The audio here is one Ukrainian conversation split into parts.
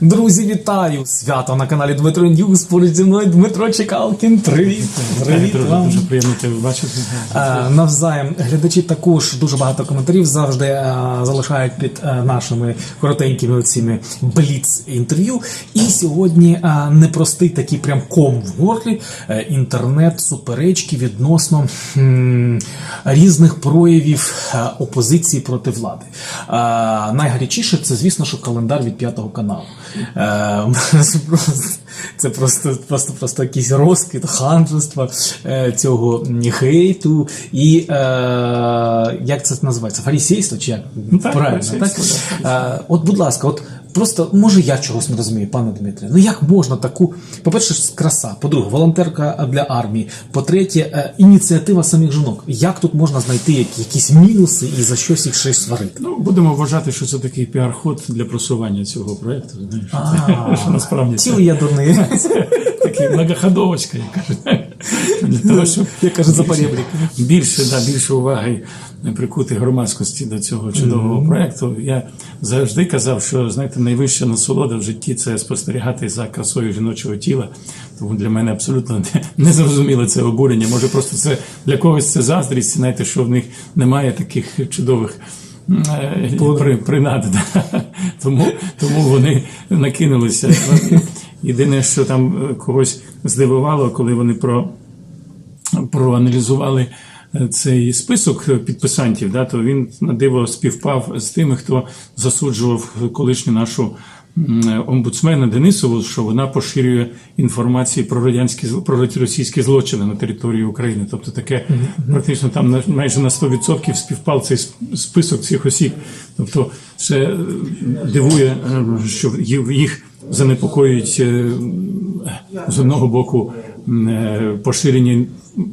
Друзі, вітаю! Свято на каналі Дмитро Ньюс. Поруч зі мною Дмитро Чекалкін. Привіт! Привіт вам! дуже приємно тебе бачити. Е, Навзаєм глядачі також дуже багато коментарів завжди е, залишають під е, нашими коротенькими цими бліц інтерв'ю. І сьогодні непростий такий прям ком в горлі е, інтернет суперечки відносно м, різних проявів опозиції проти влади. Найгарячіше це, звісно, що календар від п'ятого каналу. Е, Це просто, просто, просто, якийсь розквіт ханжества е, цього хейту і е, як це називається? Фарісейство чи як? Ну, так, Правильно, так? от, будь ласка, от просто може я чогось не розумію, пане Дмитре. Ну як можна таку, по-перше, краса, по-друге, волонтерка для армії, по-третє, е, ініціатива самих жінок. Як тут можна знайти якісь мінуси і за щось їх щось сварити? Ну, будемо вважати, що це такий піар-ход для просування цього проєкту. Насправді Ціл я до такий многоходовочка, як кажуть. Для того, щоб Як кажуть за поребрик. більше, да, більше уваги прикути громадськості до цього чудового проєкту. Я завжди казав, що знаєте, найвища насолода в житті це спостерігати за красою жіночого тіла. Тому для мене абсолютно не- незрозуміле це обурення. Може, просто це для когось це заздрість, знаєте, що в них немає таких чудових. е, При, принад, да. тому, тому вони накинулися. Єдине, що там е, когось здивувало, коли вони про проаналізували е, цей список підписантів, да, то він на диво співпав з тими, хто засуджував колишню нашу омбудсмена Денисову, що вона поширює інформацію про радянські про російські злочини на території України. Тобто таке практично там на- майже на 100% співпав цей список цих осіб. Тобто це е, дивує, е, що їх занепокоюють е, з одного боку поширення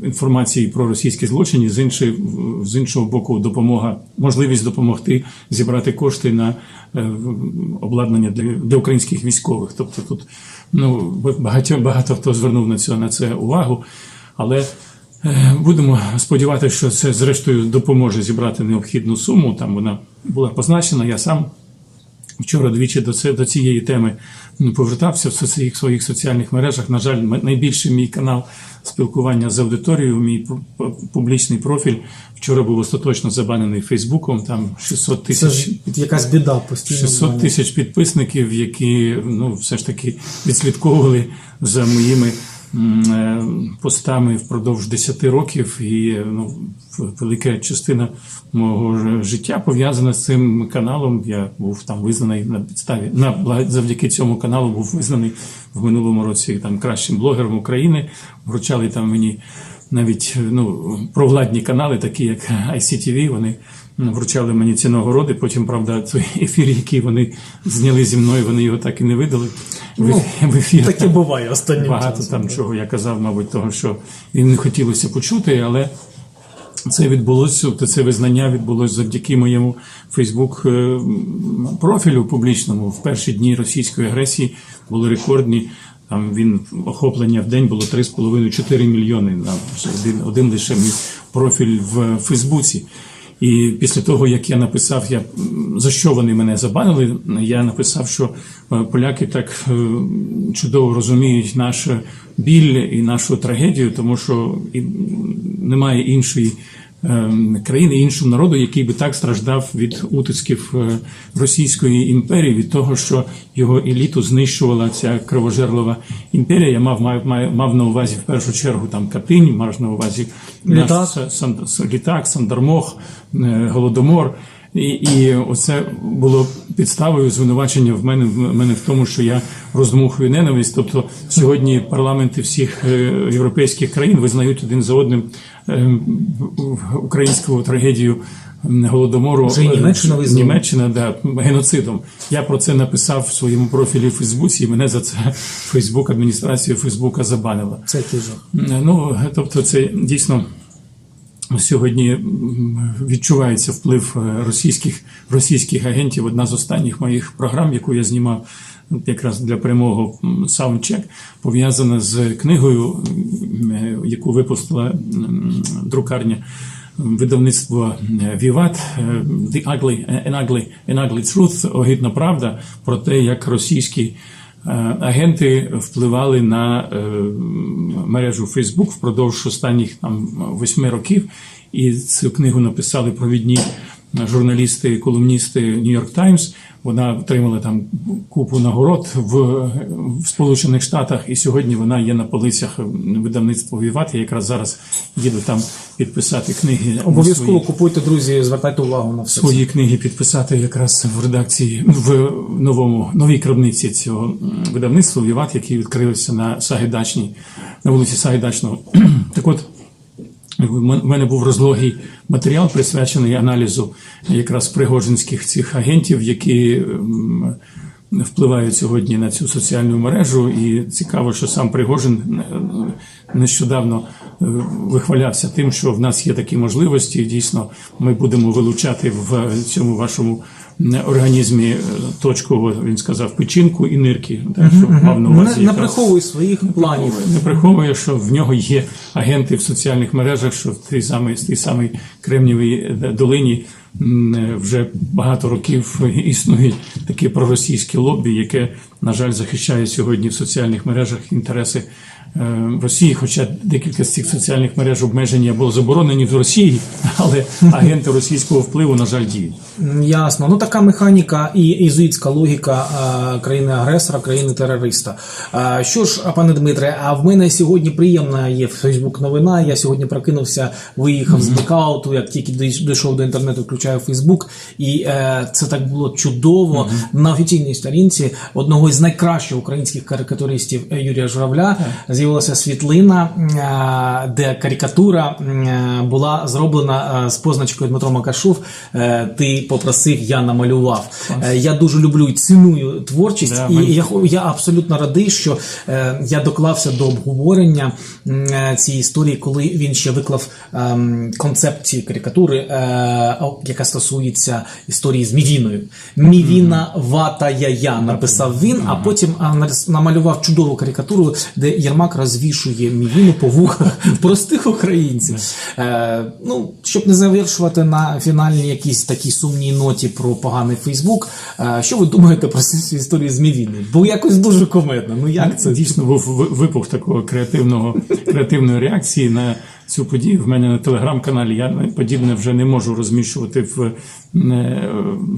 інформації про російські злочини, з іншої з іншого боку, допомога, можливість допомогти зібрати кошти на обладнання для, для українських військових. Тобто тут ну багато багато хто звернув на це на це увагу, але. Е, Будемо сподіватися, що це зрештою допоможе зібрати необхідну суму. Там вона була позначена. Я сам Вчора двічі до це до цієї теми повертався в своїх своїх соціальних мережах. На жаль, найбільший мій канал спілкування з аудиторією, мій пу- пу- публічний профіль вчора був остаточно забанений Фейсбуком. Там 600 Це тисяч ж якась біда постійно. 600 тисяч підписників, які ну все ж таки відслідковували за моїми постами впродовж 10 років, і е, ну, велика частина мого життя пов'язана з цим каналом. Я був там визнаний на підставі на завдяки цьому каналу був визнаний в минулому році там кращим блогером України. Вручали там мені навіть ну, провладні канали, такі як ICTV, вони вручали мені ці нагороди. Потім, правда, той ефір, який вони зняли зі мною, вони його так і не видали. В, Ну, в ефір Таке буває останнім багато часом. там чого я казав, мабуть, того, що їм не хотілося почути, але. Це відбулося, тобто це визнання відбулося завдяки моєму Фейсбук профілю публічному. В перші дні російської агресії були рекордні. Там він охоплення в день було 3,5-4 мільйони на один, один лише мій профіль в Фейсбуці. І після того, як я написав, я за що вони мене забанили, я написав, що е, поляки так е, чудово розуміють наш біль і нашу трагедію, тому що немає іншої е, країни, іншого народу, який би так страждав від утисків е, Російської імперії, від того, що його еліту знищувала ця кровожерлова імперія. Я мав мав, мав, мав на увазі в першу чергу там Катинь, мав на увазі літак, Сандармох, е, Голодомор. І, і оце було підставою звинувачення в мене в мене в тому, що я роздмухую ненависть. Тобто сьогодні парламенти всіх е, європейських країн визнають один за одним е, українську трагедію голодомору. Вже Німеччина Е. Німеччина, да, геноцидом. Я про це написав в своєму профілі в Фейсбуці, і мене за це Фейсбук, адміністрація Фейсбука забанила. Це який. Ну, тобто, це дійсно сьогодні відчувається вплив е, російських, російських агентів. Одна з останніх моїх програм, яку я знімав якраз для прямого саундчек, пов'язана з книгою, е, яку випустила друкарня видавництво Віват е, The Ugly, An Ugly, An Ugly Truth, огидна правда про те, як російські агенти впливали на е, мережу Facebook впродовж останніх там восьми років. І цю книгу написали провідні журналісти, колумністи New York Times. Вона отримала там купу нагород в, в Сполучених Штатах, і сьогодні вона є на полицях видавництва Віват. Я якраз зараз їду там підписати книги. Обов'язково свої, купуйте, друзі, звертайте увагу на все. це. свої книги підписати якраз в редакції в новому новій крамниці цього видавництва Віват, які відкрилися на Сагайдачній, на вулиці Сагайдачного. так от. В мене був розлогий матеріал, присвячений аналізу якраз пригожинських цих агентів, які впливають сьогодні на цю соціальну мережу. І цікаво, що сам Пригожин е, нещодавно е, вихвалявся тим, що в нас є такі можливості. Дійсно, ми будемо вилучати в цьому вашому організмі е, точково, він сказав, печінку і нирки. Так, що мав на Не, увазі не якраз- приховуй своїх планів. не приховує, що в нього є агенти в соціальних мережах, що в тій самій, тій самій Кремнівій долині м, вже багато років існують такі проросійські лобі, яке, на жаль, захищає сьогодні в соціальних мережах інтереси е, Росії. Хоча декілька з цих соціальних мереж обмежені або заборонені в Росії, але агенти російського впливу, на жаль, діють. Ясно. Ну така механіка і ізуїтська логіка е, країни-агресора, країни-терориста. Е, Що ж, пане Дмитре, а в мене сьогодні приємна є Фейсбук новина. Я сьогодні прокинувся, виїхав з блекауту, як тільки дійшов до інтернету, включаю Фейсбук, і це так було чудово. На офіційній сторінці одного з найкращих українських карикатуристів Юрія Журавля з'явилася світлина, е, де карикатура е, була зроблена е, з позначкою Дмитро Макашов. Ти попросив, я намалював. Я дуже люблю і ціную творчість, Да, і я, я абсолютно радий, що я доклався до обговорення цієї історії, коли він ще виклав ем, концепт цієї карикатури, яка стосується історії з Мівіною. Мівіна вата я написав він, а потім намалював чудову карикатуру, де Єрмак розвішує Мівіну по вухах простих українців. Е, ну, щоб не завершувати на фінальній якійсь такій сумній ноті про поганий Фейсбук. Е, що ви думаєте про цю історію з Мівіною? Бо якось дуже комедно. Ну як це? Дійсно був ви- випух такого креативного креативної реакції на цю подію. В мене на телеграм-каналі я подібне вже не можу розміщувати в, е,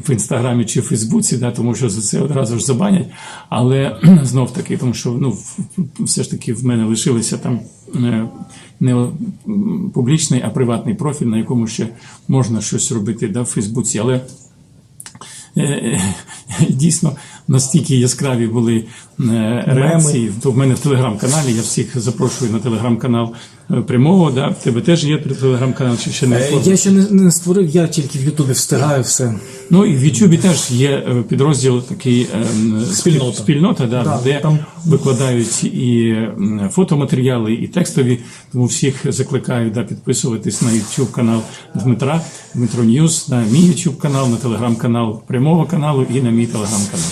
в інстаграмі чи Фейсбуці, да, тому що за це одразу ж забанять. Але знов таки, тому що ну все ж таки в мене лишилися там. е, Не публічний, а приватний профіль, на якому ще можна щось робити да, в Фейсбуці. Але Дійсно настільки яскраві були е, реакції. То в мене в телеграм-каналі. Я всіх запрошую на телеграм-канал е, прямого. Да? В тебе теж є телеграм-канал, чи ще не Е, створив? Я ще не, не створив, я тільки в Ютубі встигаю все. Ну і в Ютубі теж є підрозділ такий Спільнота. спільнота да, Да, де там- викладають і фотоматеріали, і текстові. Тому всіх закликаю да, підписуватись на YouTube канал Дмитра, Дмитро Ньюс, на мій YouTube канал, на телеграм-канал прямого каналу і на мій телеграм-канал.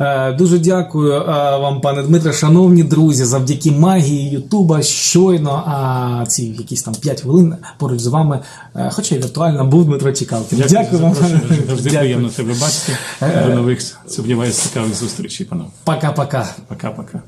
Е, Дуже дякую е, вам, пане Дмитре. Шановні друзі, завдяки магії Ютуба щойно а, ці якісь там 5 хвилин поруч з вами, е, хоча й віртуально, був Дмитро Чекалкин. Дякую, дякую вам. Завжди приємно тебе бачити. До нових, сподіваюся, цікавих зустрічей, панове. Пока-пока. Пока-пока.